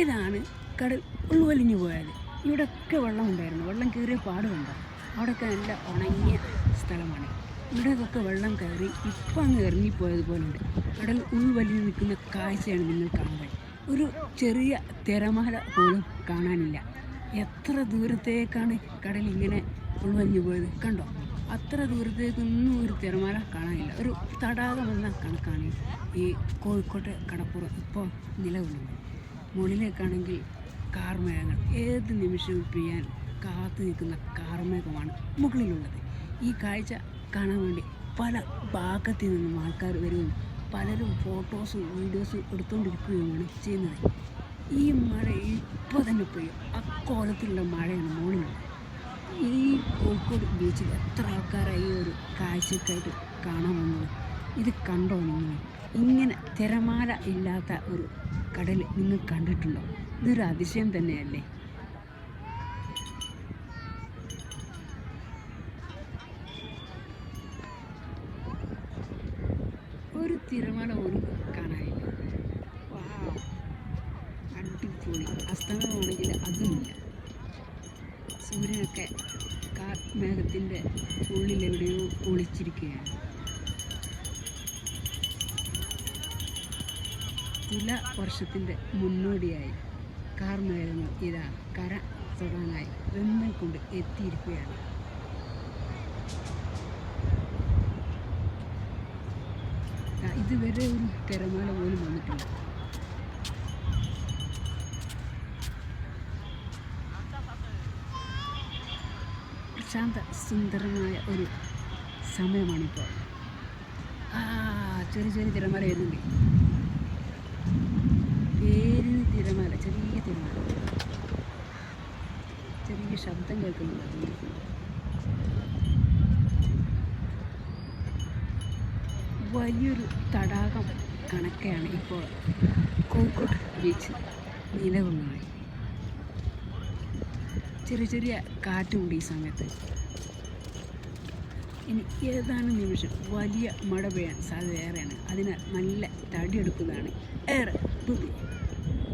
ഇതാണ് കടൽ ഉൾവലിഞ്ഞു പോയത്. ഇവിടെയൊക്കെ വെള്ളം ഉണ്ടായിരുന്നു വെള്ളം കയറിയ പാട് അവിടെയൊക്കെ നല്ല ഉണങ്ങിയ സ്ഥലമാണ്. ഇവിടെയൊക്കെ വെള്ളം കയറി ഇപ്പം അങ്ങ് ഇറങ്ങിപ്പോയതുപോലുണ്ട് കടൽ ഉൾവലിഞ്ഞു നിൽക്കുന്ന കാഴ്ചയാണ് നിങ്ങൾ കാണുന്നത് ഒരു ചെറിയ തിരമാല പോലും കാണാനില്ല. എത്ര ദൂരത്തേക്കാണ് കടൽ ഇങ്ങനെ ഉൾവലിഞ്ഞു പോയത് കണ്ടോ? അത്ര ദൂരത്തേക്കൊന്നും ഒരു തിരമാല കാണാനില്ല. ഒരു തടാകമെന്ന കണക്കാണ് ഈ കോഴിക്കോട്ടെ കടപ്പുറം ഇപ്പോൾ നിലകൊള്ളുന്നത്. മുകളിലേക്കാണെങ്കിൽ കാർമേഘങ്ങൾ. ഏത് നിമിഷവും പെയ്യാൻ കാത്തു നിൽക്കുന്ന കാർമേഘമാണ് മുകളിലുള്ളത്. ഈ കാഴ്ച കാണാൻ വേണ്ടി പല ഭാഗത്തു നിന്നും ആൾക്കാർ വരികയും പലരും ഫോട്ടോസും വീഡിയോസും എടുത്തുകൊണ്ടിരിക്കുകയുമാണ് ചെയ്യുന്നത്. ഈ മഴ ഇപ്പോൾ തന്നെ പെയ്യും. അക്കോലത്തിലുള്ള മഴയാണ് മുകളിലുള്ളത്. ഈ കോഴിക്കോട് ബീച്ചിൽ എത്ര ആൾക്കാരായി ഒരു കാഴ്ചക്കായിട്ട് കാണാൻ വന്നത്? ഇത് കണ്ടോ നിങ്ങൾ? ഇങ്ങനെ തിരമാല ഇല്ലാത്ത ഒരു കടൽ നിങ്ങൾ കണ്ടിട്ടുണ്ടോ? ഇതൊരു അതിശയം തന്നെയല്ലേ? ഒരു തിരമാല പോലും കാണാനില്ല. അടിപൊളി. അസ്തമയമാണെങ്കിൽ അതുമില്ല. സൂര്യനൊക്കെ കാർ മേഘത്തിന്റെ ഉള്ളിൽ എവിടെയോ ഒളിച്ചിരിക്കുകയാണ്. തുല വർഷത്തിന്റെ മുന്നോടിയായി കാർമേളങ്ങൾ ഇതാ കര തുടങ്ങായി വെമ്മൽ കൊണ്ട് എത്തിയിരിക്കുകയാണ്. ഇതുവരെ ഒരു തിരമാല പോലും വന്നിട്ടില്ല. പ്രശാന്ത സുന്ദരമായ ഒരു സമയമാണിപ്പോൾ. ആ ചെറിയ ചെറിയ തിരമാല വരുന്നുണ്ട് പേരിന് തിരമാല ചെറിയ ചെറിയ ശബ്ദം കേൾക്കുന്നുണ്ട്. വലിയൊരു തടാകം കണക്കെയാണ് ഇപ്പോൾ കോഴിക്കോട് ബീച്ച് നിലകൊള്ളുന്നത്. ചെറിയ ചെറിയ കാറ്റുണ്ട് ഈ സമയത്ത്. ഇനി ഏതാനും നിമിഷം? വലിയ മഴ പെയ്യാൻ സാധ്യത ഏറെയാണ്. അതിനാൽ നല്ല തടിയെടുക്കുന്നതാണ്. ഏറെ ബുദ്ധി.